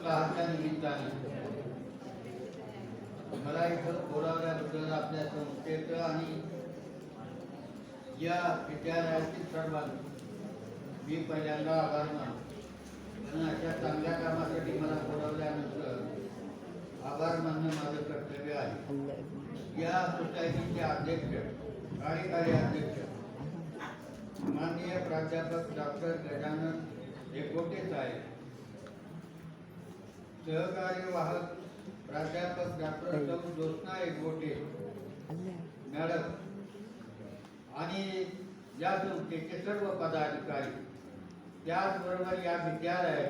सप्ताहाच्या निमित्ताने मला इथं बोलावल्याबद्दल आपल्या संस्थेचं आणि या विद्यालयातील सर्वांना मी पहिल्यांदा आभार मानतो. आणि अशा चांगल्या कामासाठी मला बोलावल्यानंतर आभार मानणं माझं कर्तव्य आहे. या सोसायटीचे अध्यक्ष कार्यकारी अध्यक्ष माननीय प्राध्यापक डॉक्टर गजानन एकोटे साहेब सहकार्यवाहक प्राध्यापक डॉक्टर सौ ज्योत्ना एकोटे मॅडम आणि या संस्थेचे सर्व पदाधिकारी त्याचबरोबर या विद्यालय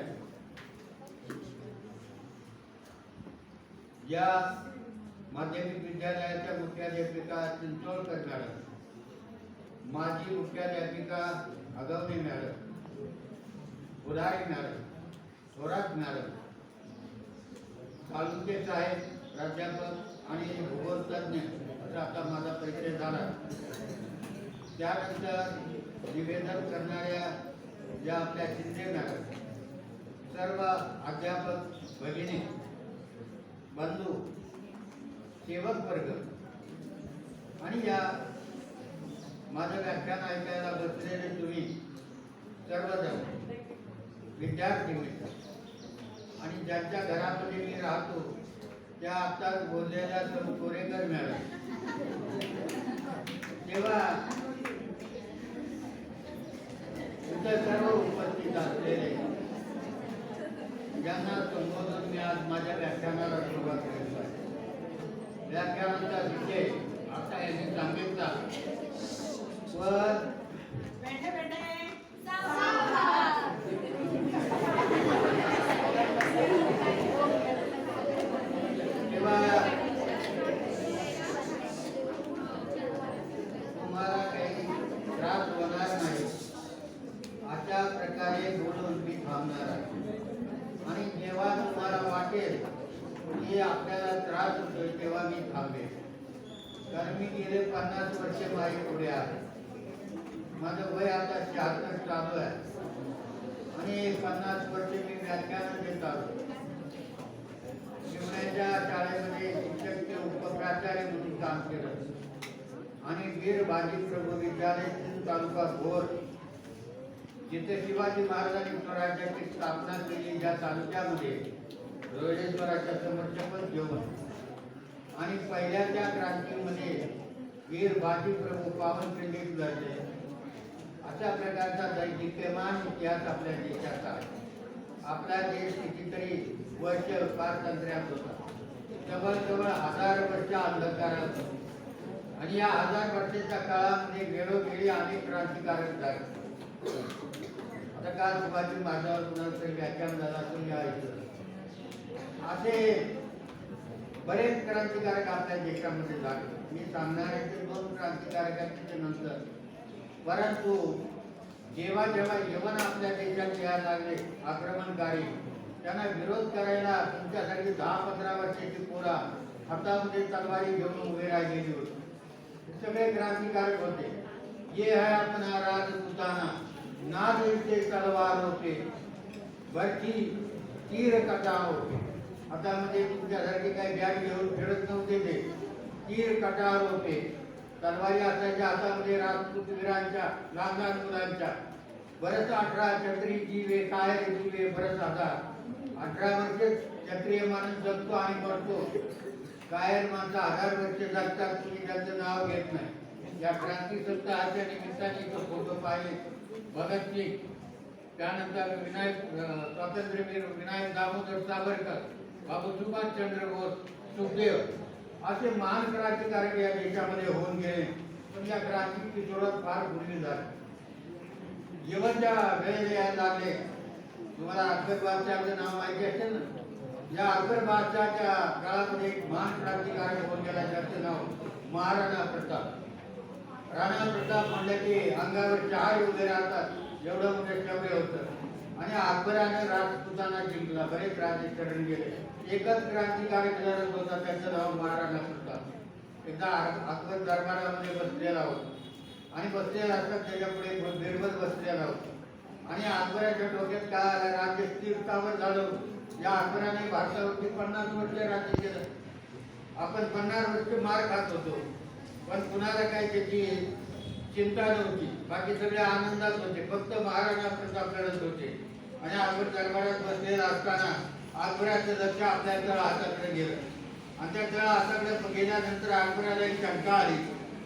या माध्यमिक विद्यालयाच्या मुख्याध्यापिका चिंचोळकर मॅडम माजी मुख्याध्यापिका Agawane madam Udari madam Thorat madam Kaluke साहेब प्राध्यापक आणि भूगोल तज्ज्ञ असा आता माझा परिचय झाला. त्यानंतर निवेदन करणाऱ्या ज्या आपल्या शिंदे मॅडम सर्व अध्यापक भगिनी बंधू सेवक वर्ग आणि या माझं व्याख्यान ऐकायला बसलेले तुम्ही सर्वजण विद्यार्थी मित्र. आणि ज्यांच्या घरामध्ये मी राहतो त्या आत्ताच बोललेल्या सौ कोरेकर मॅडम. तेव्हा इथं सर्व उपस्थित असलेले ज्यांना संबोधून मी आज माझ्या व्याख्यानाला सुरुवात करीत आहे. व्याख्यानाचा विषय आता यांनी सांगितला. व बेटे बेटे तेव्हा तुम्हाला काही त्रास होणार नाही अशा प्रकारे बोलून मी थांबणार आहे आणि जेव्हा तुम्हाला वाटेल की आपल्याला त्रास होतोय तेव्हा मी थांबेन कारण मी गेले पन्नास वर्ष माझे पुढे आहे माझं वय आता शहात्तर चालू आहे. आणि पन्नास वर्ष मी व्याख्यान देत आलो शिवण्याच्या शाळेमध्ये शिक्षक ते उपप्राचार्य म्हणून काम केलं. आणि वीर बाजी प्रभू विद्यालय तालुका भोर जिथे शिवाजी महाराजांनी स्वराज्याची स्थापना केली ज्या तालुक्यामध्ये रोहिडेश्वराच्या समर्थपण जेवण आणि पहिल्या त्या क्रांतीमध्ये वीर बाजी प्रभू पावन खंडित लढले अशा प्रकारचा दैदिप्यमान इतिहास आपल्या देशाचा. आहे आपला देश कितीतरी वर्ष पारतंत्र्यात होता. जवळजवळ हजार वर्ष अंधकारात होता. आणि या हजार वर्षाच्या काळामध्ये वेळोवेळी अनेक क्रांतिकारक झाले. आता काल सुभाषी माझ्यावर कुणाचं व्याख्यान झालं असून या ऐकलं. असे बरेच क्रांतिकारक आपल्या देशामध्ये लागले मी सांगणार आहे ते दोन क्रांतिकारकांच्या नंतर. परंतु जेव्हा जेव्हा यवन आपल्या देशात यायला लागले आक्रमणकारी त्यांना विरोध करायला तुमच्यासाठी दहा पंधरा वर्षाची पोरा हातामध्ये तलवारी घेऊन उभे राहिलेली होती. हे सगळे क्रांतिकारक होते. ये है अपना राजपुताना नाद से तलवार होते. वरची तीर कटाव होते. हातामध्ये तुमच्यासारखे काही बॅग घेऊन फिरत नव्हते ते. तीर कटार होते. तलवारी असायच्या हातामध्ये राजपूत वीरांच्या लहान लहान मुलांच्या बरंच अठरा छत्री जीवे काय जीवे बरंच आता. अठरा वर्ष क्षत्रिय माणूस जगतो आणि मरतो. कायर माणसं हजार वर्ष जगतात तुम्ही त्यांचं नाव घेत नाही. या क्रांती सप्ताहाच्या निमित्ताने तो फोटो पाहिले भगतसिंग त्यानंतर विनायक स्वातंत्र्यवीर विनायक दामोदर सावरकर. बाबू सुभाषचंद्र बोस सुखदेव असे महान क्रांतिकारक या देशामध्ये होऊन गेले. पण या क्रांतीची सुरुवात फार पूर्वी झाली. जीवनच्या वेळ यायला लागले तुम्हाला अकबर बादशहाचं नाव माहिती असेल ना? या अकबर बादशहाच्या काळामध्ये एक महान क्रांतिकारक होऊन गेला ज्याचं नाव महाराणा प्रताप. राणा प्रताप म्हणलं की अंगावर चहा उभे राहतात एवढं मोठे शौर्य होतं. आणि अकबराने राजपुताना जिंकला बरेच राजे चरण गेले. एकच क्रांतिकारक लढत होता त्याचं नाव महाराणा प्रताप एकदा अकबर दरबारामध्ये बसलेला होता. आणि बसलेला असतात त्याच्या पुढे बसलेला होता. आणि अकबराच्या डोक्यात काय आला? राज्य तीर्थावर झालं या अकबराने भारतावरती पन्नास वर्ष राज्य केलं. आपण पन्नास वर्ष मार खात होतो. पण कुणाला काय त्याची चिंता नव्हती. बाकी सगळे आनंदात होते. फक्त महाराणा प्रताप लढत होते. आणि अकबर दरबारात बसलेला असताना अकबराचं लक्ष आपल्या तळ हाताकडे गेलं. आणि त्या तळ हाताकडे गेल्यानंतर अकबराला एक शंका आली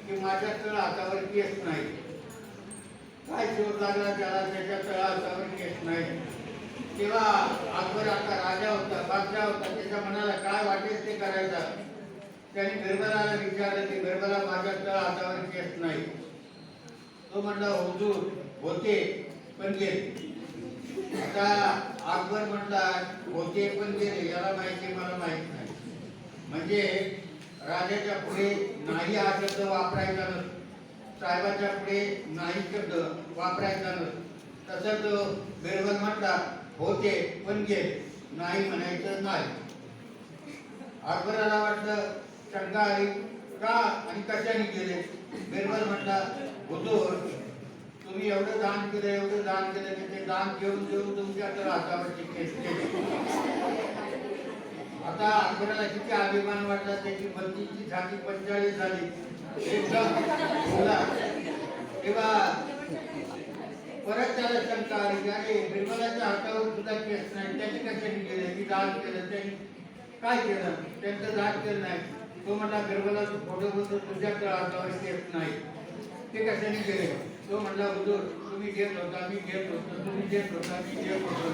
की माझ्या तळ हातावर केस नाही. काय शोध लागला त्याला? त्याच्या तळ हातावर केस नाही. तेव्हा अकबर आता राजा होता बादशाह होता. त्याच्या मनाला काय वाटेल ते करायचा? त्याने बिरबलाला विचारलं की बिरबला माझ्या तळ हातावर केस नाही. तो म्हणला हुजूर होते पण गेले. आता अकबर म्हटला होते पण गेले याला माहिती मला माहीत नाही. म्हणजे राजाच्या पुढे नाही हा शब्द वापरायचा नसतो. साहेबाच्या पुढे नाही शब्द वापरायचा नसतो. तसंच बिरबल म्हटला होते पण गेले. नाही म्हणायचं नाही. अकबराला वाटलं शंका आली. का आणि कशाने गेले? बिरबल म्हटला होतो. तुम्ही एवढं दान केलं एवढं दान केलं की ते दान घेऊन घेऊन तुमच्या तर हातावरची केस आता अकबराला किती अभिमान वाटला त्याची बंदीची झाकी पंचाळीस झाली. एकदम बोला. तेव्हा परत त्याला शंका आली की अरे निर्मलाच्या हातावर सुद्धा केस नाही. त्याने कशाने गेले मी दान केलं. त्यांनी काय केलं? त्यांचं दान केलं नाही. तो म्हणला बिरबलाचा फोटो बोलतो तुझ्या हातावर केस नाही. ते कशाने गेले तो म्हणला हुजूर तुम्ही घेत होता मी घेत होतो तुम्ही घेत होता मी घेत होतो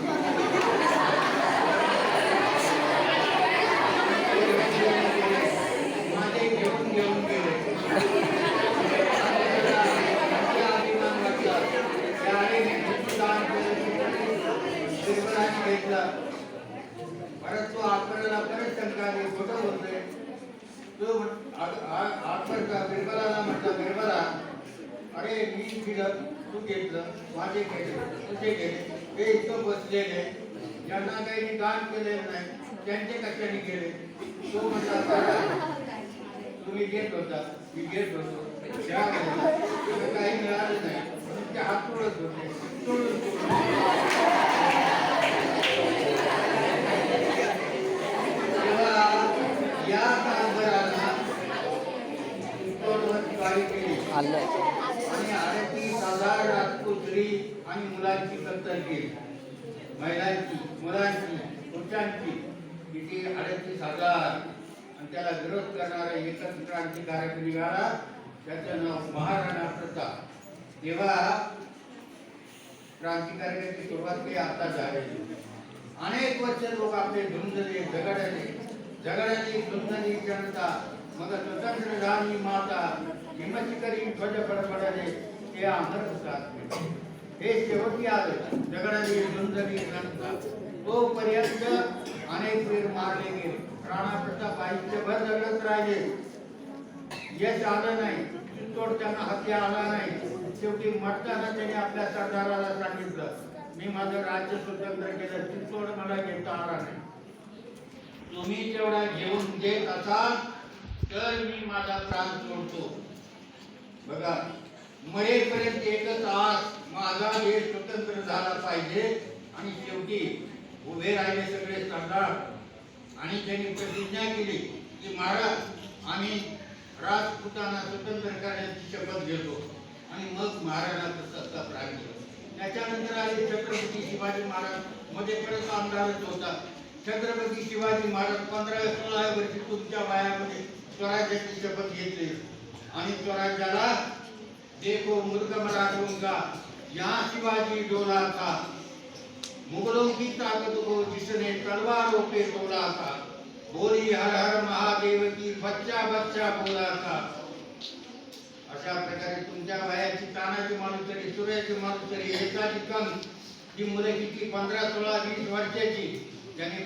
तो अकबराला परत शंका खोटं म्हटलं बिरबला अरे मी दिलं तू घेतलं माझे केले तुझे केले हे इथं बसलेले ज्यांना काही दान केले नाही त्यांचे कशाने केले? तो म्हटला तुम्ही घेत होता मी घेत होतो. तुला काही मिळालं नाही ते हात तुळत होते. तुळून तेव्हा या कारभाराला कोणवर केली? हजार राजपुत्री आणि मुलांची कत्तल केली महिलांची मुलांची पुरुषांची. किती? अडतीस हजार. आणि त्याला विरोध करणारा एकच क्रांतिकारक निघाला त्याचं नाव महाराणा प्रताप. तेव्हा क्रांतिकारकाची सुरुवात काही आता झाली अनेक वर्ष लोक आपले झुंजले झगडले. झगडली झुंजली जनता. मग स्वतंत्र राणी माता हिमत करी ध्वज फडफडले. हे अमर होतात हे शेवटी आले. झगडली झुंजली जनता तोपर्यंत अनेक वीर मारले गेले. राणा प्रताप आयुष्यभर जगत राहिले. यश आलं नाही. चित्तोड त्यांना हत्या आला नाही. शेवटी मरताना त्याने आपल्या सरदाराला सांगितलं मी माझं राज्य स्वतंत्र केलं. चित्तोड मला घेता आला नाही. तुम्ही तेवढा घेऊन देत असाल तर मी माझा प्राण सोडतो. बघा मरेपर्यंत एकच आज माझा देश स्वतंत्र झाला पाहिजे. आणि शेवटी उभे राहिले सगळे सरदार. आणि त्यांनी प्रतिज्ञा केली की महाराज आम्ही राजपुतांना स्वतंत्र करण्याची शपथ घेतो. आणि मग महाराजांचा सत्ता प्राप्त त्याच्यानंतर आले छत्रपती शिवाजी महाराज. मध्ये परत आमदारच होता. छत्रपती शिवाजी महाराज पंधरा सोळा वर्षी तुमच्या वयामध्ये स्वराज्याची शपथ घेतली. आणि स्वराज्याला देखो मुल्क मराठों का यहाँ शिवाजी डोला था मुगलों की ताकत को जिसने तलवारों पे तोड़ा था बोली हर हर महादेव की बच्चा बच्चा बोला था। अशा प्रकारे तुमच्या वयाची तानाची माणूस तरी सूर्याची माणूस तरी एकाची कम जी मुलं किती पंधरा सोळा वीस वर्षाची त्यांनी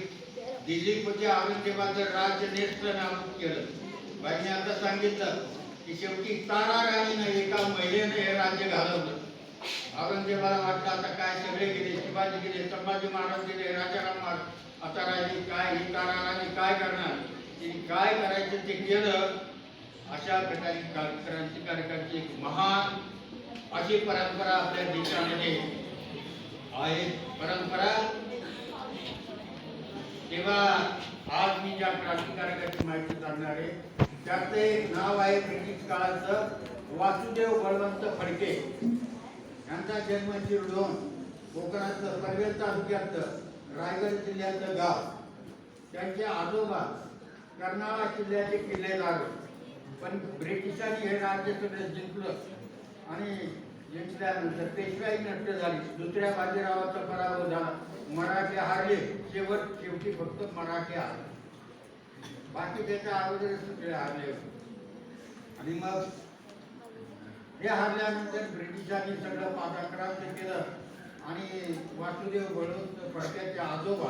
दिल्लीमध्ये औरंगजेबाचं राज्य नेस्त नाबूद केलं. बाईने आता सांगितलं की शेवटी ताराराणीनं एका महिलेने हे राज्य घालवलं. औरंगजेबाला वाटलं आता काय सगळे गेले शिवाजी गेले संभाजी महाराज गेले राजाराम महाराज आता राहिली काय ही ताराराणी काय करणार? तिने काय करायचं ते केलं? अशा प्रकारे क्रांतिकारकांची एक महान अशी परंपरा आपल्या देशामध्ये आहे. परंपरा तेव्हा आज मी ज्या क्रांतिकारकाची माहिती सांगणार आहे त्याचं एक नाव आहे ब्रिटिश काळाचं वासुदेव बळवंत फडके. यांचा जन्म शिरडोन कोकणातलं पनवेल तालुक्यातलं रायगड जिल्ह्याचं गाव. त्यांचे आजोबा कर्नाळा किल्ल्याचे किल्लेदार. पण ब्रिटिशांनी हे राज्य सगळं जिंकलं आणि जिंकल्यानंतर पेशवाई नष्ट झाली. दुसऱ्या बाजीरावाचा पराभव झाला. मराठे हारले. शेवट शेवटी फक्त मराठे हारले. बाकी त्याच्या अगोदर सगळे हारले होते. आणि मग हे हारल्यानंतर ब्रिटिशांनी सगळं पादाक्रांत केलं. आणि वासुदेव बळवंत फडक्याचे आजोबा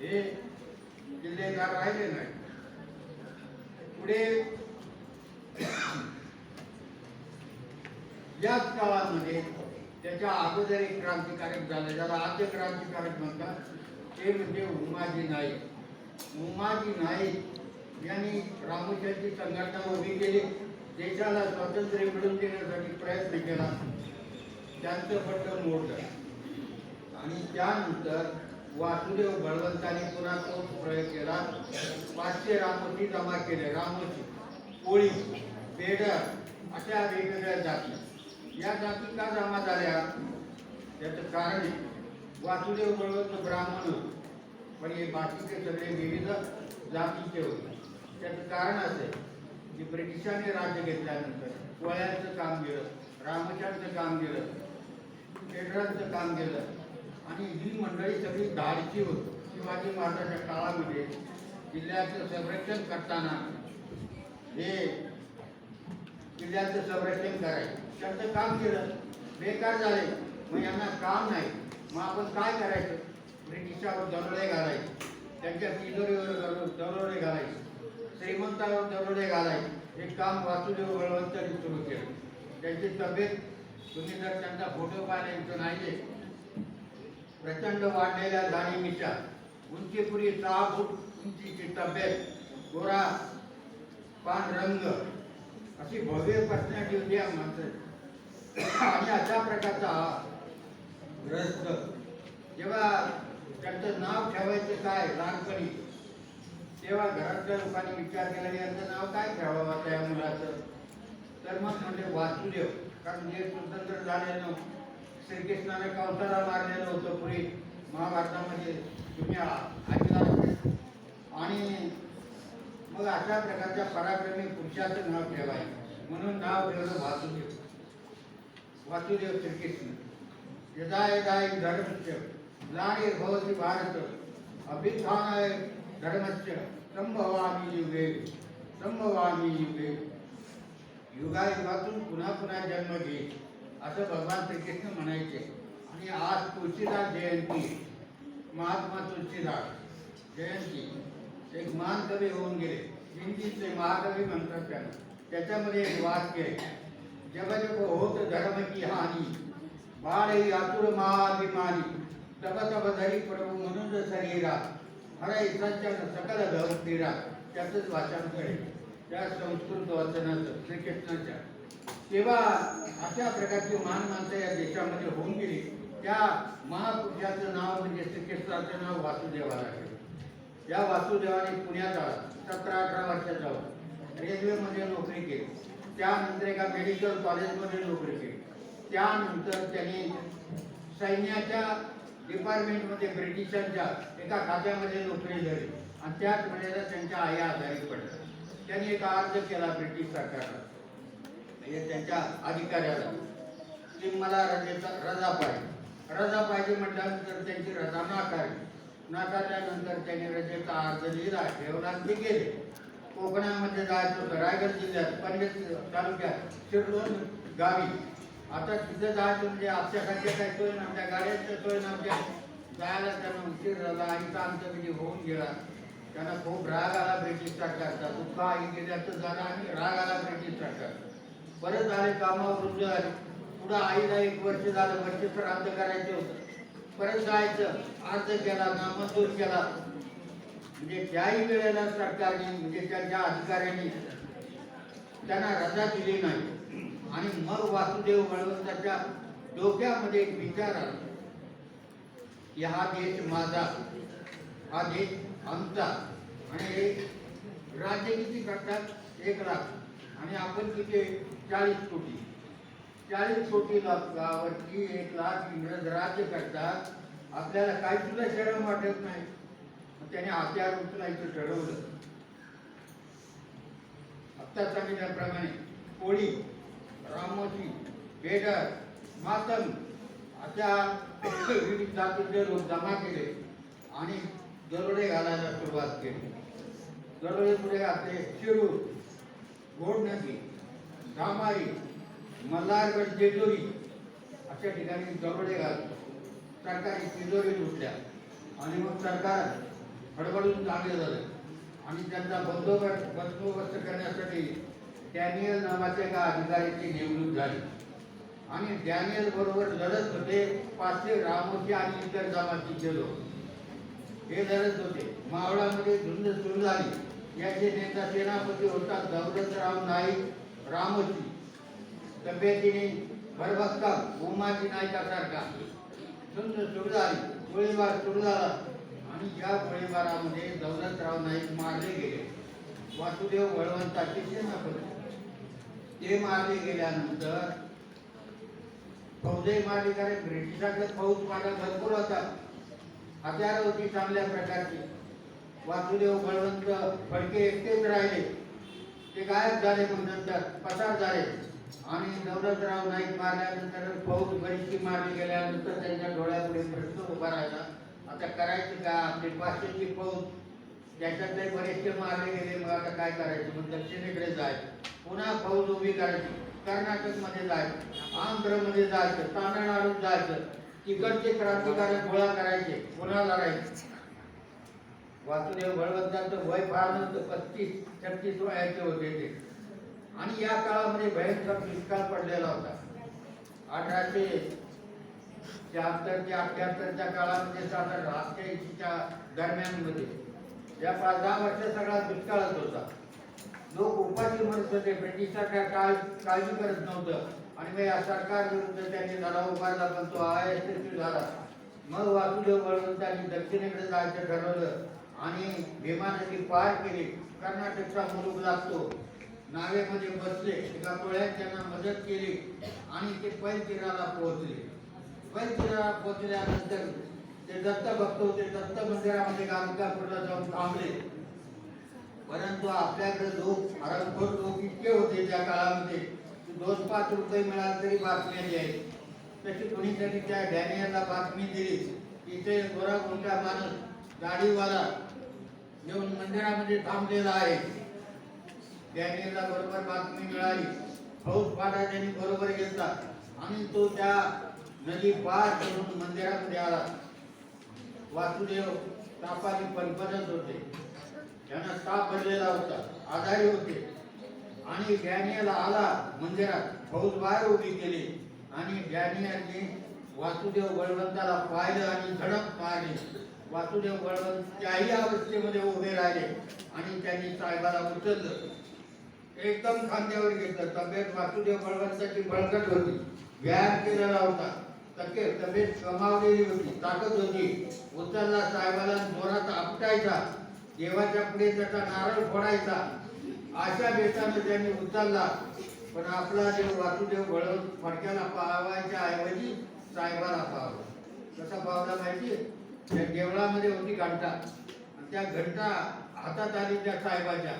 हे किल्लेदार राहिले नाही. पुढे याच काळामध्ये त्याच्या अगोदर एक क्रांतिकारक झाले. ज्याला आद्य क्रांतिकारक म्हणतात ते म्हणजे उमाजी नाईक. उमाजी नाईक यांनी रामोशाची संघटना उभी केली. देशाला स्वातंत्र्य मिळवून देण्यासाठी प्रयत्न केला. त्यांचं फट मोडलं आणि त्यानंतर वासुदेव बळवंतांनी पुन्हा तो प्रयोग केला. पाचशे रामोशी जमा केले. रामोशी कोळी बेडर अशा वेगवेगळ्या जाती. या जाती का जमा झाल्या? याचं कारण वासुदेव बळवंत ब्राह्मण होते. पण हे बाकीचे सगळे विविध जातीचे होते त्याचं कारण असं की ब्रिटिशांनी राज्य घेतल्यानंतर कोळ्यांचं काम केलं रामचांचं काम केलं पेडरांचं काम केलं. आणि ही मंडळी सगळी धाडची होती. शिवाजी महाराजांच्या काळामध्ये किल्ल्याचं संरक्षण करताना हे किल्ल्याचं संरक्षण करायचं. त्यांचं काम केलं. बेकार झाले. मग यांना काम नाही. मग आपण काय करायचं? ब्रिटिशावर दरोडे घालायचे. त्यांच्या तिजोरीवर दरोडे घालायचे. श्रीमंतावर दरोडे घालायचे. हे काम वासुदेव बळवंतांनी सुरू केलं. त्यांची तब्येत तुम्ही जर त्यांचा फोटो पाहिला नाही नाहीये प्रचंड वाढलेल्या जाणीवीच्या उंचीपुरी सहा फूट उंचीची तब्येत गोरा पान रंग अशी भव्य पर्सनॅलिटी होती या माणसाची आणि अशा प्रकारचा ग्रस्त. जेव्हा त्यांचं नाव ठेवायचं काय? लहानपणी. तेव्हा घरातल्या लोकांनी विचार केला की यांचं नाव काय ठेवावं त्या मुलाचं? तर मग म्हणजे वासुदेव. कारण जे स्वतंत्र झालेलं श्रीकृष्णाने कवसाला मारलेलं होतं पुढे महाभारतामध्ये. तुम्ही ऐकला आणि मग अशा प्रकारच्या पराक्रमी पुरुषाचं नाव ठेवायचं म्हणून नाव ठेवलं वासुदेव. वासुदेव श्रीकृष्ण. यदा यदा हि धर्मस्य ग्लानिर्भवति भारत अभिधानाय धर्मस्य संभवामी युगे। संभवामी युगे। युगायुगातून पुन्हा पुन्हा जन्म घेईल असं भगवान श्रीकृष्ण म्हणायचे, आणि आज तुळशीदास जयंती, महात्मा तुळशीदास जयंती एक महान कवी होऊन गेले. हिंदीचे महाकवी म्हणतात त्यांना त्याच्यामध्ये एक वाक्य आहे जब होत धर्म की हानी बाळ आतुर महाभिमानी तब म्हणून धरी प्रभू म्हणून शरीरा हरा सकाळ सकल धवतीरा त्याचंच वाचन करेल त्या संस्कृत वाचनाचं श्रीकृष्णाच्या. तेव्हा अशा प्रकारची महान माणसं या देशामध्ये होऊन गेली. त्या महापुरुषाचं नाव म्हणजे श्रीकृष्णाचं नाव वासुदेवाला आहे. या वासुदेवाने पुण्यात आला सतरा अठरा वर्षाचा होता. रेल्वेमध्ये नोकरी केली. त्यानंतर एका मेडिकल कॉलेजमध्ये नोकरी केली. त्यानंतर त्यांनी सैन्याच्या डिपार्टमेंटमध्ये ब्रिटिशांच्या एका खात्यामध्ये नोकरी झाली. आणि त्याच वेळेला त्यांच्या आई आजारी पडल्या. त्यांनी एक अर्ज केला ब्रिटिश सरकारला. म्हणजे त्यांच्या अधिकाऱ्याला. की मला रजेचा रजा पाहिजे. रजा पाहिजे म्हटल्यानंतर त्यांची रजा नाकारली. नाकारल्यानंतर त्यांनी रजेचा अर्ज लिहिला ठेवला ते गेले. कोकणामध्ये जायचं होतं रायगड जिल्ह्यात पनवेल तालुक्यात शिरडोन गावी. आता तिथं जायचं म्हणजे आमच्याकडच्या काही सोय नव्हत्या गाड्यांच्या सोय आमच्या जायला त्यांना उशीर झाला आईचा आमचा म्हणजे होऊन गेला. त्यांना खूप राग आला ब्रिटिश सरकारचा दुःख आई गेल्याचं झालं आणि राग आला ब्रिटिश सरकारचा परत झाले कामावर झाले. पुढं आईला एक वर्ष झालं वर्ष अर्ध करायचं होतं. परत जायचं अर्ज केला नामंजूर केला. म्हणजे त्याही वेळेला सरकारने म्हणजे त्यांच्या अधिकाऱ्यांनी त्यांना रजा दिली नाही. आणि मग वासुदेव बळवंताच्या डोक्यामध्ये एक विचार आला. की हा देश माझा हा देश आमचा. आणि राज्य किती करतात? एक लाख. आणि आपण किती? चाळीस कोटी. चाळीस कोटी लोकांवरती एक लाख इंग्रज राज्य करतात. आपल्याला काही सुद्धा शरम वाटत नाही. त्याने हत्यार उचलायचं ठरवलं. आत्ता सांगितल्याप्रमाणे कोळी रामोजी बेडर मातम अशा विविध जातीचे लोक जमा केले आणि दरोडे घालायला सुरुवात केली. दरोडे पुढे घातले शिरूर गोडनदी धामारी मल्हारगड जेजुरी अशा ठिकाणी दरोडे घालतो सरकारी तिजोरी लुटल्या आणि मग सरकार हडबडून चांगले झालं आणि त्यांचा बंदोबस्त बंदोबस्त करण्यासाठी डॅनियल नावाच्या एका अधिकाऱ्याची नेमणूक झाली. आणि डॅनियल बरोबर लढत होते पाचशे रामोशी आणि इतर जमातीचे लोक हे लढत होते. मावळामध्ये झुंज सुरू झाली. याचे नेता सेनापती होता दौलतराव नाईक रामोशी. तब्येतीने भरभक्का उमाजी नायकासारखा झुंज सुरू झाली. गोळीबार सुरू झाला. आणि या गोळीबारामध्ये दौलतराव नाईक मारले गेले. वासुदेव बळवंताचे सेनापती. ते मारले गेल्यानंतर फौजही मारली कारण ब्रिटिशांचा फौज मारा भरपूर होता. हत्यार होती चांगल्या प्रकारची. वासुदेव बळवंत फडके एकटेच राहिले. ते गायब झाले मग नंतर पसार झाले. आणि दौलतराव नाईक मारल्यानंतर फौज बरीचशी मारली गेल्यानंतर त्यांच्या डोळ्यापुढे प्रश्न उभा राहिला. आता करायचं का? आपली पाचशेची फौज त्याच्यातले बरेचसे मारले गेले मग आता काय करायचं? मग दक्षिणेकडे जायचं. पुन्हा फौज उभी करायची. कर्नाटकमध्ये जायचं आंध्रमध्ये जायचं तामिळनाडूत जायचं तिकडचे क्रांतिकारक गोळा करायचे पुन्हा लढायचे. वासुदेव बळवंतांचं वय फार नव्हतं पस्तीस छत्तीस वयाचे होते ते. आणि या काळामध्ये भयंकर दुष्काळ पडलेला होता. अठराशे शहात्तर ते अठ्याहत्तरच्या काळामध्ये साधारण अठ्ठ्याऐंशीच्या दरम्यानमध्ये. या पाच दहा वर्ष सगळा दुष्काळच होता. लोक उपाशी म्हणत होते ब्रिटिशचा काय काळ काळजी करत नव्हतं. आणि मग या सरकार विरुद्ध त्यांनी लढा उभारला पण तो अयशस्वी झाला. मग वासुदेव त्यांनी दक्षिणेकडे जायचं ठरवलं आणि भीमा नदी पार केली. कर्नाटकचा मुलूक लागतो. नावेमध्ये बसले. एका टोळ्यात त्यांना मदत केली आणि ते पैलतीराला पोहोचले. पैलतीराला पोहोचल्यानंतर ते दत्त भक्त होते. दत्त मंदिरामध्ये गाणगापूरला जाऊन थांबले. परंतु आपल्याकडे लोक हरमखोर लोक इतके होते त्या काळामध्ये दोन पाच रुपये मिळाले तरी बातम्या द्यायची. तशी कोणीतरी त्या डॅनियरला बातमी दिली इथे गोरा कोणता माणूस गाडीवाला येऊन मंदिरामध्ये थांबलेला आहे. डॅनियरला बरोबर बातमी मिळाली. फौज फाटा त्यांनी बरोबर घेतला. आणि तो त्या नदी पार करून मंदिरामध्ये आला. वासुदेव तापाने पलपलत होते. त्यांना ताप भरलेला होता आजारी होते. आणि डॅनियल आला मंदिरात फौज बाहेर उभी केली. आणि डॅनियलने वासुदेव बळवंताला पाहिलं आणि झडप मारली. वासुदेव बळवंत त्याही अवस्थेमध्ये उभे राहिले आणि त्यांनी साहेबाला उचललं. एकदम खांद्यावर घेतलं. तब्येत वासुदेव बळवंताची बळकट होती. व्यायाम केलेला होता. तब्येत तब्येत कमावलेली होती ताकद होती. उचलला साहेबाला मोरात आपटायचा. देवाच्या पुढे त्याचा नारळ फोडायचा. अशा बेताने त्यांनी उचलला. पण आपला देव वासुदेव बळवंत फडक्याला पावायच्या ऐवजी साहेबाला पाहावं. कसा पावला माहिती? त्या देवळामध्ये होती घंटा. आणि त्या घंटा हातात आली त्या साहेबाच्या.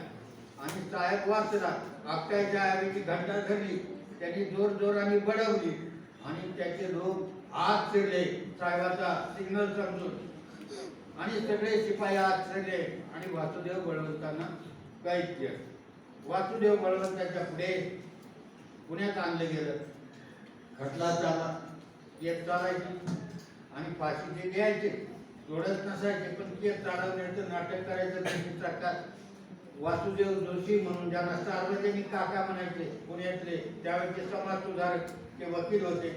आणि साहेब वाचला. आपट्याच्या ऐवजी घंटा धरली. त्यांनी जोर जोराने बडवली. आणि त्याचे लोक आत शिरले साहेबाचा सिग्नल समजून. आणि सगळे शिपाई आत शिरले आणि वासुदेव बळवंतांना कैद केलं वासुदेव बळवंताच्या पुढे पुण्यात आणलं गेलं. खटला झाला केस चालायची. आणि फाशीचे द्यायचे जोडत नसायचे पण केस चालवण्याचं नाटक करायचं त्यांची सरकार. वासुदेव जोशी म्हणून ज्यांना सार्वजनिक काका म्हणायचे पुण्यातले त्यावेळेचे समाज सुधारक ते वकील होते.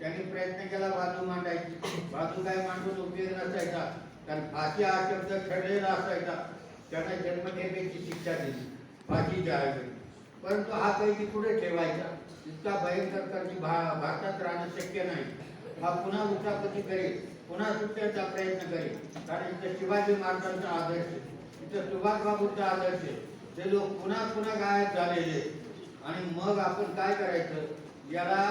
त्यांनी प्रयत्न केला बाजू मांडायची. बाजू काय मांडून उपयोग नसायचा. कारण फाशी हा शब्द ठरलेला असायचा. त्यांना जन्मठेपेची शिक्षा दिली. फाशी ऐवजी परंतु हा कैदी पुढे ठेवायचा. इतका भयंकर कर्जी भा भारतात राहणं शक्य नाही. हा पुन्हा उठापती करेल. पुन्हा सुटण्याचा प्रयत्न करेल. कारण इथं शिवाजी महाराजांचा आदर्श इथं सुभाषबाबूंचा आदर्श आहे. ते लोक पुन्हा पुन्हा गायब झालेले आणि मग आपण काय करायचं? याला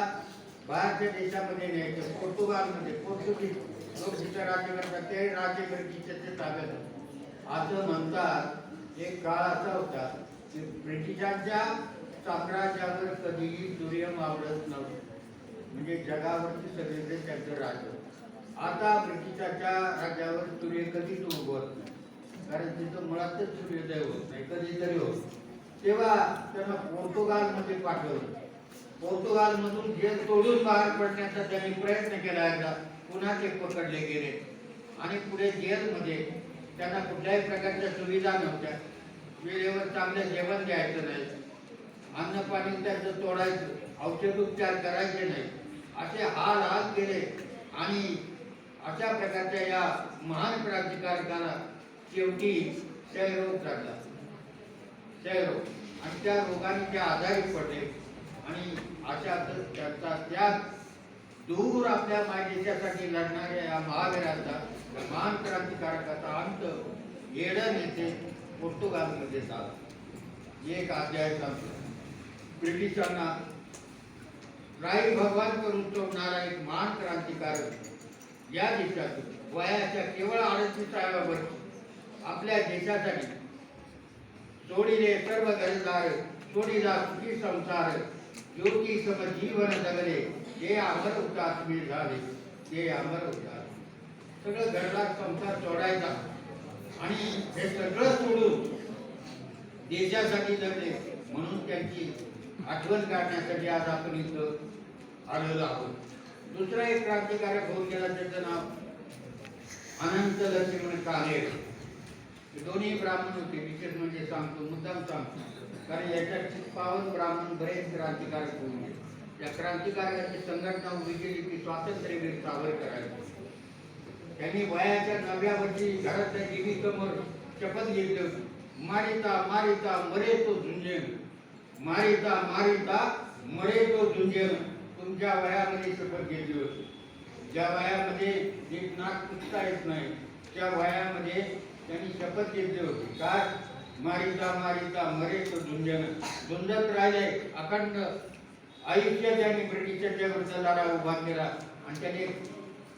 बाहेरच्या देशामध्ये न्यायचं पोर्तुगालमध्ये पोर्तुगीज लोक जिथं राज्य करतात ते राज्य ब्रिटिशच्या ताब्यात असं म्हणतात एक काळ असा होता की ब्रिटिशांच्या साम्राज्यावर कधीही सूर्य मावळत नव्हते. म्हणजे जगावरती सगळीकडे त्यांचं राज्य होतं. आता ब्रिटिशाच्या राज्यावर सूर्य कधीच उगवत नाही. कारण तिथं मुळातच सूर्योदय होत नाही कधीतरी होत तेव्हा त्यांना पोर्तुगालमध्ये पाठवलं. पोर्तुगालमधून जेल तोडून बाहेर पडण्याचा त्यांनी प्रयत्न केला एकदा पुन्हा ते पकडले गेले. आणि पुढे जेलमध्ये त्यांना कुठल्याही प्रकारच्या सुविधा नव्हत्या. वेळेवर चांगलं जेवण द्यायचं नाही. अन्न पाणी त्यांचं तोडायचं औषधोपचार करायचे नाही. असे हाल हाल केले. आणि अशा प्रकारच्या या महान क्रांतिकारकाला शेवटी क्षयरोग झाला. क्षयरोग. आणि त्या रोगाने ते आजारी पडले. आणि अशा त्याचा त्याग दूर आपल्या मायदेशासाठी लढणाऱ्या या महावीरांचा महान क्रांतिकारकाचा अंत येडन येथे पोर्तुगालमध्ये झाला. एक अध्याय सांगतो ब्रिटिशांना राई भगवान करून सोडणारा एक महान क्रांतिकारक या देशातून वयाच्या केवळ अडतीसाव्या वर्षी आपल्या देशासाठी सोडिले सर्व घरदार सोडिला सुखी संसार योगी सम जीवन जगले ते अमर हुतात्मे झाले ते अमर हुतात्मे सगळं घडला संसार चोडायचा आणि हे सगळं सोडून देशासाठी जगले म्हणून त्यांची आठवण काढण्यासाठी आज आपण इथं आलेलो आहोत. दुसरा एक क्रांतिकारक होऊन गेला त्याचं नाव अनंत लक्ष्मण काले हे दोन्ही ब्राह्मण होते विशेष म्हणजे सांगतो मुद्दाम सांगतो. कारण याच्यात चित्पावन ब्राह्मण बरेच क्रांतिकारक होऊन गेले. या क्रांतिकारकाची संघटना उभी केली की स्वातंत्र्यवीर सावरकर त्यांनी वयाच्या नवव्या वर्षी घरातल्या देवी समोर शपथ घेतली होती. मारिता मारिता मरे तो झुंजेन. मारिता मारिता मरे तो झुंजेन. तुमच्या वयामध्ये शपथ घेतली होती. ज्या वयामध्ये एक नाक पुसता येत नाही त्या वयामध्ये त्यांनी शपथ घेतली होती. काय मारिता मारिता मरे तो झुंजन झुंजत राहिले अखंड आयुष्य त्यांनी ब्रिटिशांच्या विरुद्ध लढा उभा केला. आणि त्याने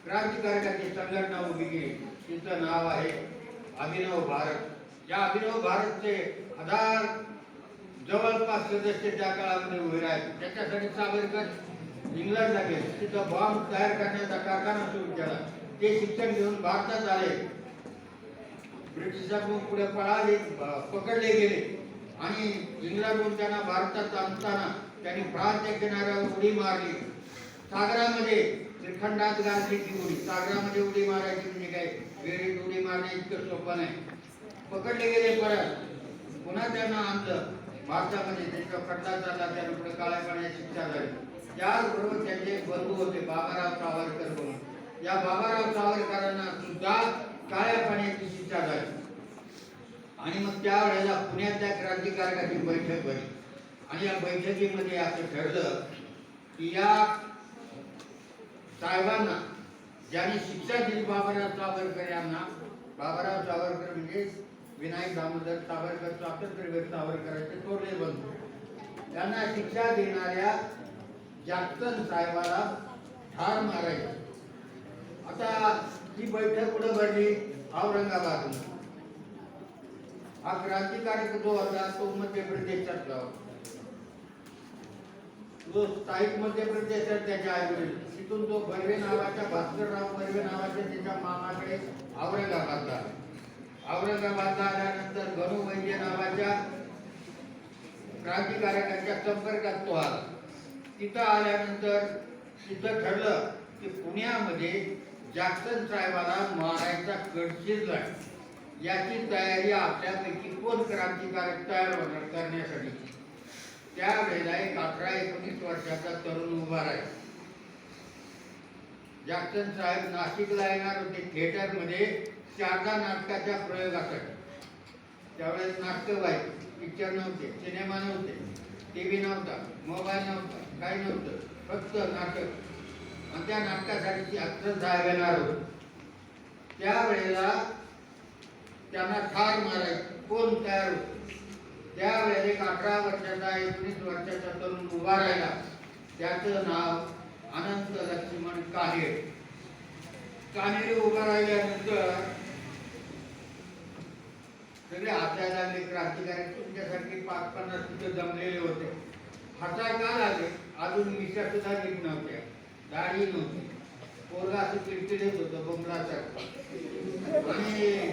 क्रांतिकारकाची संघटना उभी केली. तिचं नाव आहे अभिनव भारत. या अभिनव भारतचे हजार जवळपास सदस्य त्या काळामध्ये उभे राहिले. त्याच्यासाठी सावरकर इंग्लंडला गेले. तिथं बॉम्ब तयार करण्याचा कारखाना सुरू केला. ते शिक्षण घेऊन भारतात आले. ब्रिटिशांकडून पुढे पळाले पकडले गेले. आणि इंग्लंडहून त्यांना भारतात आणताना त्यांनी फ्रान्सच्या किनाऱ्यावर उडी मारली. सागरामध्ये श्रीखंडात घातली ती उडी सागरामध्ये उडी मारायची म्हणजे काय? विहिरीत उडी मारणे इतकं सोपं नाही. पकडले गेले परत. पुन्हा त्यांना आणलं. भारतामध्ये त्यांचा खड्डा झाला त्यांना पुढे काळ्या पाण्याची शिक्षा झाली त्याचबरोबर त्यांचे बंधू होते बाबाराव सावरकर म्हणून. या बाबाराव सावरकर सुद्धा काळ्या पाण्याची शिक्षा झाली त्यावेळेला पुण्यातल्या क्रांतिकारकाची बैठक भरली आणि या बैठकीमध्ये असं ठरलं की या साहेबांना ज्यांनी शिक्षा दिली बाबाराव सावरकर यांना बाबाराव सावरकर म्हणजे विनायक दामोदर सावरकर स्वातंत्र्यवीर सावरकरांचे थोरले बंधू. त्यांना शिक्षा देणाऱ्या जॅक्सन साहेबाला ठार मारायचं. आता ही बैठक कुठं भरली? औरंगाबाद हा क्रांतिकारक जो होता? तो मध्य प्रदेशातला होता. जो स्थायिक मध्य प्रदेशात त्याच्या आईवडील तिथून तो बर्वे नावाच्या भास्करराव बर्वे नावाच्या त्याच्या मामाकडे औरंगाबादला औरंगाबादला आल्यानंतर गणू वैद्य नावाच्या क्रांतिकारकाच्या संपर्कात तो आला. तिथं आल्यानंतर तिथं ठरलं की पुण्यामध्ये जॅक्सन साहेबाला मारायचा कट शिजला याची तयारी आपल्यापैकी कोण क्रांतिकारक तयार होणार करण्यासाठी? त्यावेळेला एक अठरा एकोणीस वर्षाचा तरुण उभा राहील. जॅक्सन साहेब नाशिकला येणार होते. थिएटरमध्ये शारदा नाटकाच्या प्रयोगासाठी. त्यावेळेस नाटकं व्हायची. पिक्चर नव्हते सिनेमा नव्हते टीव्ही नव्हता मोबाईल नव्हता काही नव्हतं फक्त नाटक. आणि त्या नाटकासाठी ती अक्षर साहेब येणार होते. त्यावेळेला त्यांना ठार मारायचं कोण तयार होतं? त्यावेळेला एक अठरा वर्षाचा एकोणीस वर्षाचा तरुण उभा राहिला. त्याचं नाव अनंत लक्ष्मण काहे कानेरी उभा राहिल्यानंतर सगळे हाताला आले क्रांतिकारी तुमच्यासारखे पाच पन्नास तिथे जमलेले होते. हाता का लागले? अजून मिशा सुद्धा नीट नव्हत्या. दाढी नव्हती. पोरगा असं किरकिरीत होतं बोंबलासारखं. आणि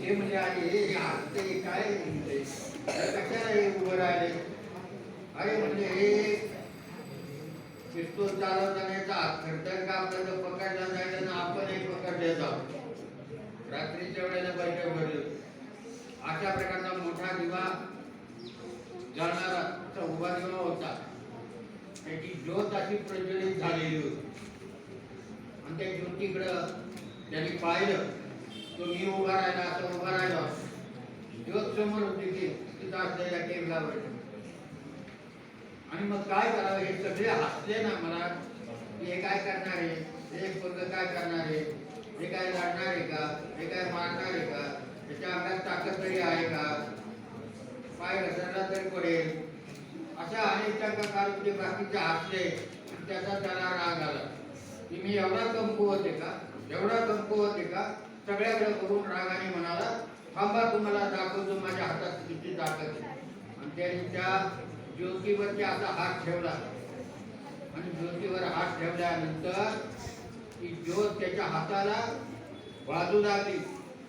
हे म्हणजे आले हे काय म्हणते कशाला हे उभं राहिले अरे म्हणजे हे पिस्तूल चालवताना हात खरतर का आपल्याला पकडला जायचं ना आपणही पकडले जाऊ? रात्रीच्या वेळेला बैठक भरली. अशा प्रकारचा मोठा दिवा जाणारा उभा दिवा होता. त्याची ज्योत अशी प्रज्वलित झालेली होती. आणि त्या ज्योतीकडं त्यांनी पाहिलं. तो मी उभा राहिला असं उभा राहिला. दिवस समोर होती की तिथं असलेल्या टेबलावर आणि मग काय करावं हे सगळे हसले ना मला. हे काय करणार आहे? हे पोरग काय करणार आहे? हे काय लढणार आहे का? हे काय मारणार आहे का? त्याच्या अंगात ताकद तरी आहे का? पाय घसरला तरी पडेल. अशा अनेक टंका काढून ते बाकीचे हसले. त्याचा त्याला राग आला. की मी एवढा कमकुवत आहे का? एवढा कमकुवत आहे का? सगळ्याकडे बघून रागाने म्हणाला थांबा तुम्हाला दाखवतो माझ्या हातात किती ताकद आणि त्याने त्या ज्योतीवरती असा हात ठेवला. आणि ज्योतीवर हात ठेवल्यानंतर ती ज्योत त्याच्या हाताला बाजू लागली.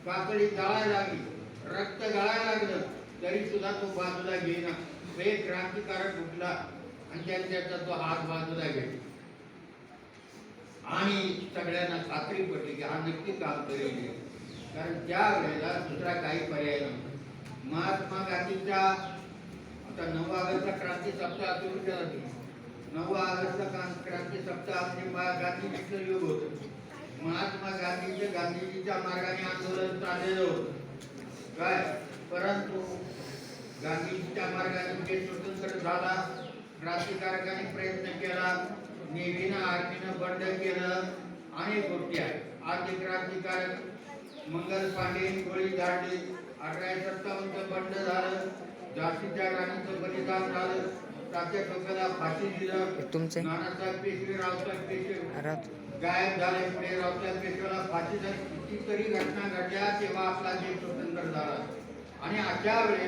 कातडी जळायला लागली. रक्त गळायला लागलं. तरी सुद्धा तो बाजूला घेईना तो एक क्रांतिकारक उठला. आणि त्याने त्याचा तो हात बाजूला घेतला. आणि सगळ्यांना खात्री पडली की हा नक्की काम करेल कारण त्या वेळेला दुसरा काही पर्याय नव्हता. महात्मा गांधींच्या आता नऊ ऑगस्ट क्रांती सप्ताह सुरू केला तुम्ही नऊ ऑगस्ट क्रांती सप्ताह म्हणजे गांधीजीचं युग होतं. महात्मा गांधीचे गांधीजीच्या मार्गाने आंदोलन चाललेलं होतं. काय? परंतु गांधीजीच्या मार्गाने म्हणजे स्वतंत्र झाला क्रांतिकारकांनी प्रयत्न केला. नेव्हीनं आर्मीनं बंड केलं अनेक गोष्टी आहेत. आर्थिक क्रांतिकारक मंगल पांडेंनी गोळी झाडली अठराशे सत्तावन्नचं बंड झालं झाशीच्या राणीचं बलिदान झालं तात्या टोकाला फाशी दिलं तुमचे? नानासाहेब पेशवे रावसाहेब पेशवे. गायब झाले पुढे रावसाहेब पेशवेला फाशी झाली कितीतरी घटना घडल्या तेव्हा आपला देश स्वतंत्र झाला. आणि अशा वेळेस